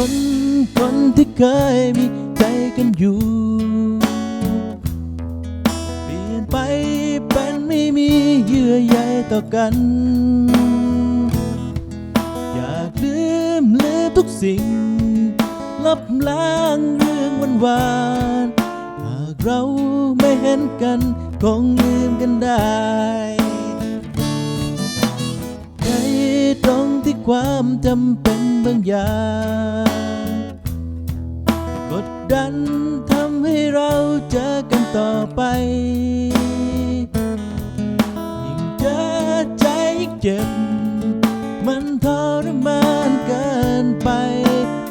คนคนที่เคยมีใจกันอยู่ เปลี่ยนไปเป็นไม่มีเยื่อใยต่อกัน อยากลืมลืมทุกสิ่งลบล้างเรื่องวันวานหากเราไม่เห็นกันคงลืมกันได้ใจตรงที่ความจำเป็นบางอย่าง ดันทำให้เราเจอกันต่อไป ยิ่งเจอใจเจ็บ มันทรมานเกินไป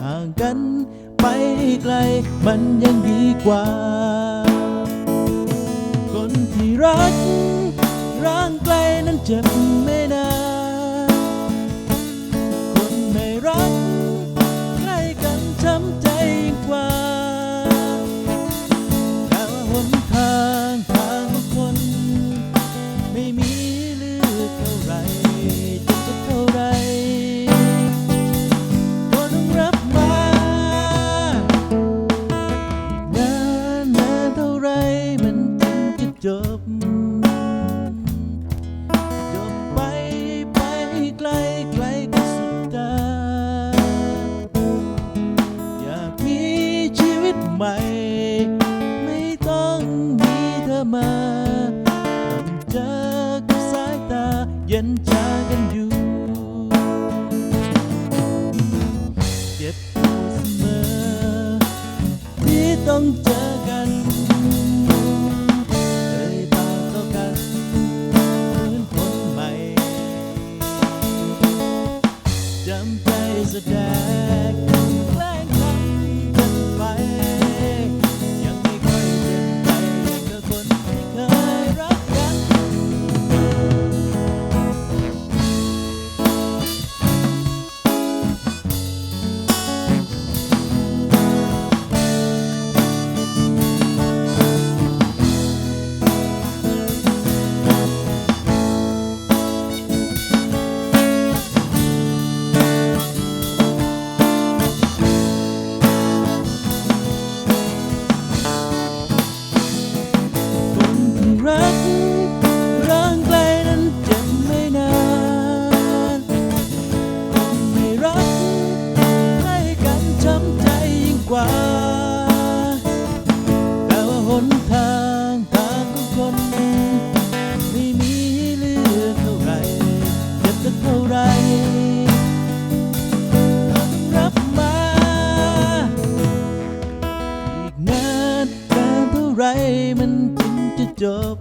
ห่างกันไปให้ไกล มันยังดีกว่า คนที่รัก ร่างไกลนั้นเจ็บไม่ มีเธอมาเจอกับสายตาเย็นชากันอยู่เจ็บปวดเสมอที่ต้องเจอกันเคยตามต่อกันเหมือนคนใหม่จำใจแสดง นทางต่างก็คน ไม่มีเลือกเท่าไรเจ็บสักเท่าไหร่ต้องรับมา อีกนานนานเท่าไรมันจึงจะจบ